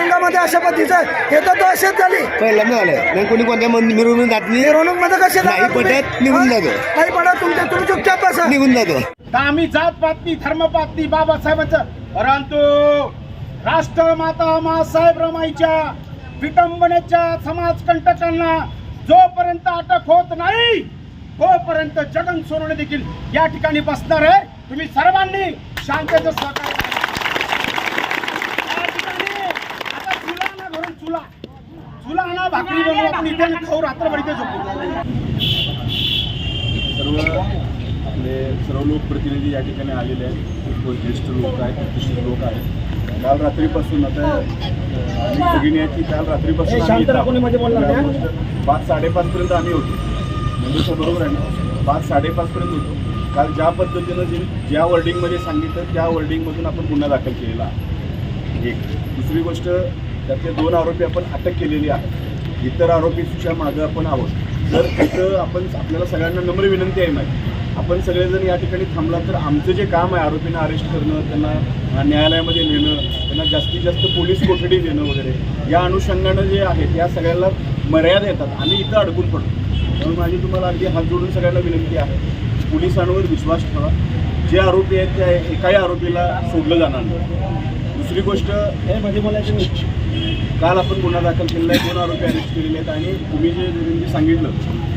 वरंगामध्ये अशा पद्धतीचं हे तर असेच झाली पहिल्यांदा झालं नाही कोणी कोणत्या मन- मिरवणूक जात नाही. मिरवणूकमध्ये कसे नाही पडत, निघून जातो. नाही पडत तुमच्या तुम्ही चुपचाप बसा. निघून जातो. तर आम्ही जात पातनी धर्म पातनी बाबासाहेबांचं. परंतु राष्ट्रमाता मासाहेब रमाईच्या विटंबनेच्या समाजकंटकांना जोपर्यंत अटक होत नाही तोपर्यंत जगन सोडवणे देखील या ठिकाणी बसणार आहे. तुम्ही सर्वांनी शांततेचं सहकार्य करा. या ठिकाणी आता चुला आणा घरून चुला चुला आणा भाकरी बनवू आपण इथे खाऊ रात्रभर इथे झोपू. सर्व आपले सर्व लोकप्रतिनिधी या ठिकाणी आलेले आहेत. खूप ज्येष्ठ लोक आहेत प्रतिष्ठित लोक आहेत. काल रात्रीपासून आता भगिनी काल रात्रीपासून पाच साडेपाचपर्यंत आम्ही होतो. म्हणजे तो बरोबर आहे ना? पाच साडेपाचपर्यंत होतो. काल ज्या पद्धतीनं जे ज्या वर्डिंगमध्ये सांगितलं त्या वर्डिंगमधून आपण गुन्हा दाखल केलेला आहे. एक. दुसरी गोष्ट त्यातले दोन आरोपी आपण अटक केलेली आहे. इतर आरोपीच्या मागं आपण आहोत. तर तिथं आपण आपल्याला सगळ्यांना नम्र विनंती आहे माहिती आपण सगळेजण या ठिकाणी थांबला तर आमचं जे काम आहे आरोपींना अरेस्ट करणं त्यांना न्यायालयामध्ये नेणं त्यांना जास्तीत जास्त पोलीस कोठडी देणं वगैरे या अनुषंगानं जे आहे त्या सगळ्याला मर्यादा येतात. आम्ही इथं अडकून पडतो म्हणून माझी तुम्हाला अगदी हात जोडून सगळ्यांना विनंती आहे. पोलिसांवर विश्वास ठेवा. जे आरोपी आहेत त्या एकाही आरोपीला सोडलं जाणार नाही. दुसरी गोष्ट हे म्हणजे बोलायचं नाही काल आपण गुन्हा दाखल केलेला आहे दोन आरोपी अरेस्ट केलेले आहेत. आणि तुम्ही जे जे सांगितलं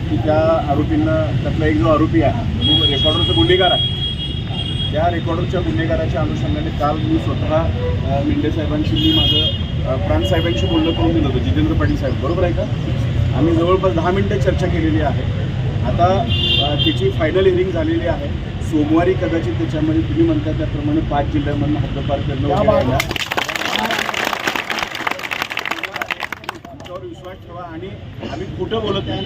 की त्या आरोपींना त्यातला एक जो आरोपी आहे तो रेकॉर्डरचा गुन्हेगार आहे त्या रेकॉर्डरच्या गुन्हेगाराच्या अनुषंगाने काल मी स्वतः अ, मेंढे साहेबांशी मी माझं प्राणसाहेबांशी साहेबांशी बोलणं करून दिलं होतं जितेंद्र पाटील साहेब. बरोबर आहे का? आम्ही जवळपास दहा मिनटं चर्चा केलेली आहे. आता त्याची फायनल हिअरिंग झालेली आहे सोमवारी कदाचित त्याच्यामध्ये तुम्ही म्हणता त्याप्रमाणे पाच जिल्ह्यांमधून हद्दपार करणं वगैरे आहे. आहे. आमच्यावर विश्वास ठेवा आणि आम्ही खोटं बोलत नाही